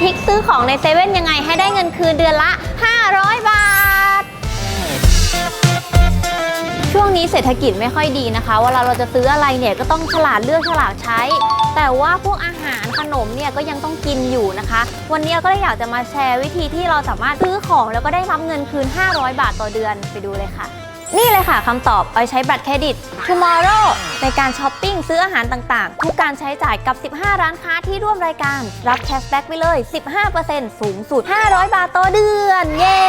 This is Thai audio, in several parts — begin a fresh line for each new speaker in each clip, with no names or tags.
ทิคซื้อของในเซเว่นยังไงให้ได้เงินคืนเดือนละ 500 บาท ช่วงนี้เศรษฐกิจไม่ค่อยดีนะคะ เวลาเราจะซื้ออะไรเนี่ยก็ต้องฉลาดเลือกฉลาดใช้ แต่ว่าพวกอาหารขนมเนี่ยก็ยังต้องกินอยู่นะคะ วันนี้ก็เลยอยากจะมาแชร์วิธีที่เราสามารถซื้อของแล้วก็ได้รับเงินคืน 500 บาทต่อเดือนไปดูเลยค่ะ นี่เลยค่ะคำตอบเอาใช้บัตรเครดิต Tomorrow ในการช้อปปิ้งซื้ออาหารต่างๆ ทุกการใช้จ่ายกับ 15 ร้านค้าที่ร่วมรายการ รับแคชแบ็กไปเลย 15%สูงสุด 500 บาทต่อเดือน เย้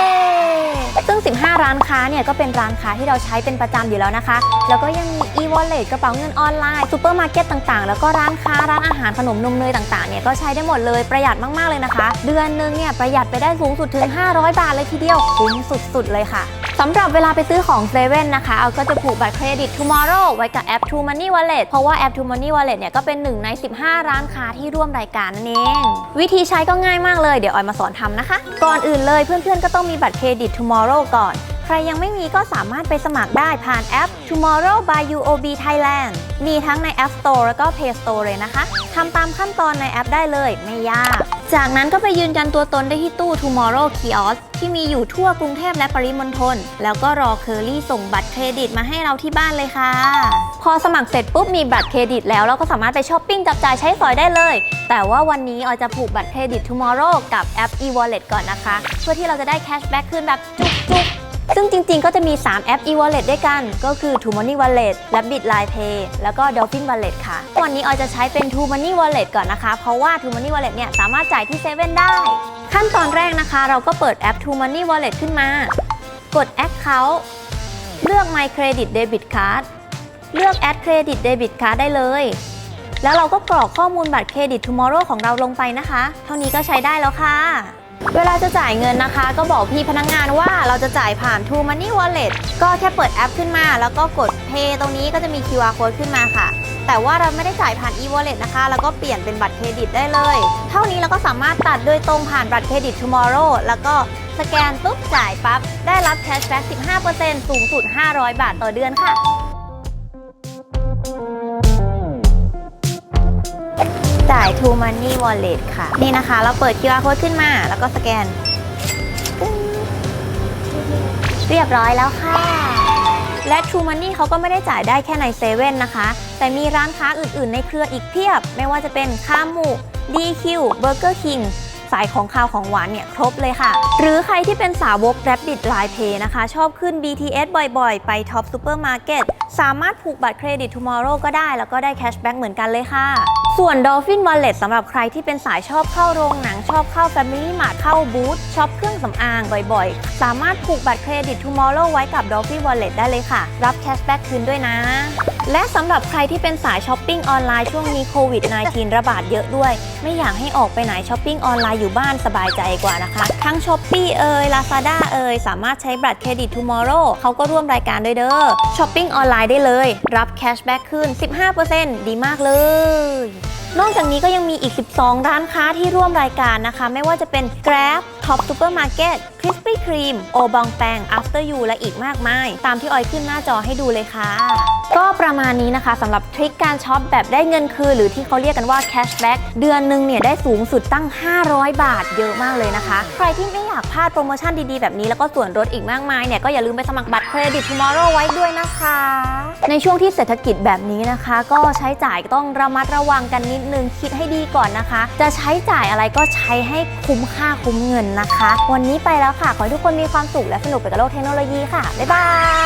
ซึ่ง 15 ร้านค้าเนี่ยก็เป็นร้านค้าที่เราใช้เป็นประจำอยู่แล้วนะคะ แล้วก็ยังมี e-wallet กระเป๋าเงินออนไลน์ซูเปอร์มาร์เก็ตต่างๆ แล้วก็ร้านค้าร้านอาหารขนมนมเนยต่างๆ เนี่ยก็ใช้ได้หมดเลยประหยัดมากๆเลยนะคะ เดือนนึงเนี่ยประหยัดไปได้สูงสุดถึง 500 บาทเลยทีเดียวคุ้มสุดๆเลยค่ะ สำหรับเวลาไปซื้อของเซเว่นนะคะเอาก็จะผูกบัตรเครดิต Tomorrow ไว้กับแอป True Money Wallet เพราะว่าแอป True Money Wallet เนี่ยก็เป็นหนึ่งใน 15 ร้านค้าที่ร่วมรายการนั่นเอง วิธีใช้ก็ง่ายมากเลย เดี๋ยวออยมาสอนทำนะคะ ก่อนอื่นเลยเพื่อนๆ ก็ต้องมีบัตรเครดิต Tomorrow ก่อน ใครยังไม่มีก็สามารถไปสมัครได้ผ่านแอป Tomorrow by UOB Thailand มีทั้งใน App Store แล้วก็ Play Store เลยนะคะทำตามขั้นตอนในแอปได้เลยไม่ยาก จากนั้นก็ไปยืนยันตัวตนได้ที่ตู้ Tomorrow Kiosk ที่มีอยู่ทั่วกรุงเทพและปริมณฑล แล้วก็รอเคอรี่ส่งบัตรเครดิตมาให้เราที่บ้านเลยค่ะ พอสมัครเสร็จปุ๊บมีบัตรเครดิตแล้วเราก็สามารถไปช้อปปิ้งจับจ่ายใช้สอยได้เลย แต่ว่าวันนี้ออยจะผูกบัตรเครดิต Tomorrow กับแอป e-wallet ก่อนนะคะ เพื่อที่เราจะได้แคชแบ็กคืนแบบจุกๆ ซึ่งจริงๆ ก็จะมี 3 แอป e-wallet ด้วยกัน ก็คือ True Money Wallet Rabbit Line Pay แล้วก็ Dolphin Wallet ค่ะ วันนี้ออยจะใช้เป็น True Money Wallet ก่อนนะคะ เพราะว่า True Money Wallet เนี่ยสามารถจ่ายที่เซเว่นได้ ขั้นตอนแรกนะคะ เราก็เปิดแอป True Money Wallet ขึ้นมา กด Account เลือก My Credit Debit Card เลือก Add Credit Debit Card ได้เลย แล้วเราก็กรอกข้อมูลบัตรเครดิต Tomorrow ของเราลงไปนะคะ เท่านี้ก็ใช้ได้แล้วค่ะ เวลาจะจ่ายเงินนะคะ ก็บอกพี่พนักงานว่าเราจะจ่ายผ่าน True Money Wallet ก็แค่เปิดแอปขึ้นมา แล้วก็กด Pay ตรงนี้ก็จะมี QR code ขึ้นมาค่ะ แต่ว่าเราไม่ได้จ่ายผ่าน e-wallet นะคะ แล้วก็เปลี่ยนเป็นบัตรเครดิตได้เลย เท่านี้เราก็สามารถตัดโดยตรงผ่านบัตรเครดิต Tomorrow แล้วก็สแกนปุ๊บจ่ายปั๊บได้รับแคชแบ็ก15%สูงสุด 500 บาทต่อเดือนค่ะ จ่าย True Money Wallet ค่ะ นี่นะคะ เราเปิด QR code ขึ้นมา แล้วก็สแกน เรียบร้อยแล้วค่ะ และ True Money เขาก็ไม่ได้จ่ายได้แค่ในเซเว่นนะคะ แต่มีร้านค้าอื่นๆ ในเครืออีกเพียบ ไม่ว่าจะเป็นข้าวหมู DQ Burger King สายของข้าวของหวานเนี่ยครบเลยค่ะ หรือใครที่เป็นสาวก Rabbit Line Pay นะคะ ชอบขึ้น BTS บ่อยๆ ไป Top Supermarket สามารถผูกบัตรเครดิต Tomorrow ก็ได้ แล้วก็ได้แคชแบ็กเหมือนกันเลยค่ะ ส่วน Dolphin Wallet สำหรับใครที่เป็นสายชอบเข้าโรงหนัง ชอบเข้า Family Mart เข้าบูธช็อปเครื่องสำอางบ่อยๆ สามารถผูกบัตรเครดิต Tomorrow ไว้กับ Dolphin Wallet ได้เลยค่ะ รับแคชแบ็กคืนด้วยนะ และสำหรับใครที่เป็นสายช้อปปิ้งออนไลน์ช่วงนี้โควิด -19 ระบาดเยอะด้วย ไม่อยากให้ออกไปไหนช้อปปิ้งออนไลน์อยู่บ้านสบายใจกว่านะคะ ทั้ง s h อ p e e เอ่ย Lazada เอ่ยสามารถใช้บัตรเครดิต Tomorrow เขาก็ร่วมรายการด้วยเด้อช้อปปิ้งออนไลน์ได้เลย รับแคชแบ็กคืน 15%ดีมากเลย นอกจากนี้ก็ยังมีอีก 12 ร้านค้าที่ร่วมรายการนะคะ ไม่ว่าจะเป็น Grab Top Supermarket Krispy Kreme โอบองแปง After You และอีกมากมาย ตามที่ออยขึ้นหน้าจอให้ดูเลยค่ะ ก็ประมาณนี้นะคะสำหรับทริคการช็อปแบบได้เงินคืน หรือที่เขาเรียกกันว่า cashback เดือนหนึ่งเนี่ยได้สูงสุดตั้ง 500 บาทเยอะมากเลยนะคะ ใครที่ไม่อยากพลาดโปรโมชั่นดีๆ แบบนี้แล้วก็ส่วนลดอีกมากมายเนี่ยก็อย่าลืมไปสมัครบัตรเครดิต Tomorrow ไว้ด้วยนะคะ ในช่วงที่เศรษฐกิจแบบนี้นะคะ ก็ใช้จ่ายต้องระมัดระวังกันนิดนึงคิดให้ดีก่อนนะคะ จะใช้จ่ายอะไรก็ใช้ให้คุ้มค่าคุ้มเงินนะคะ วันนี้ไปแล้วค่ะ ขอให้ทุกคนมีความสุขและสนุกไปกับโลกเทคโนโลยีค่ะ บ๊ายบาย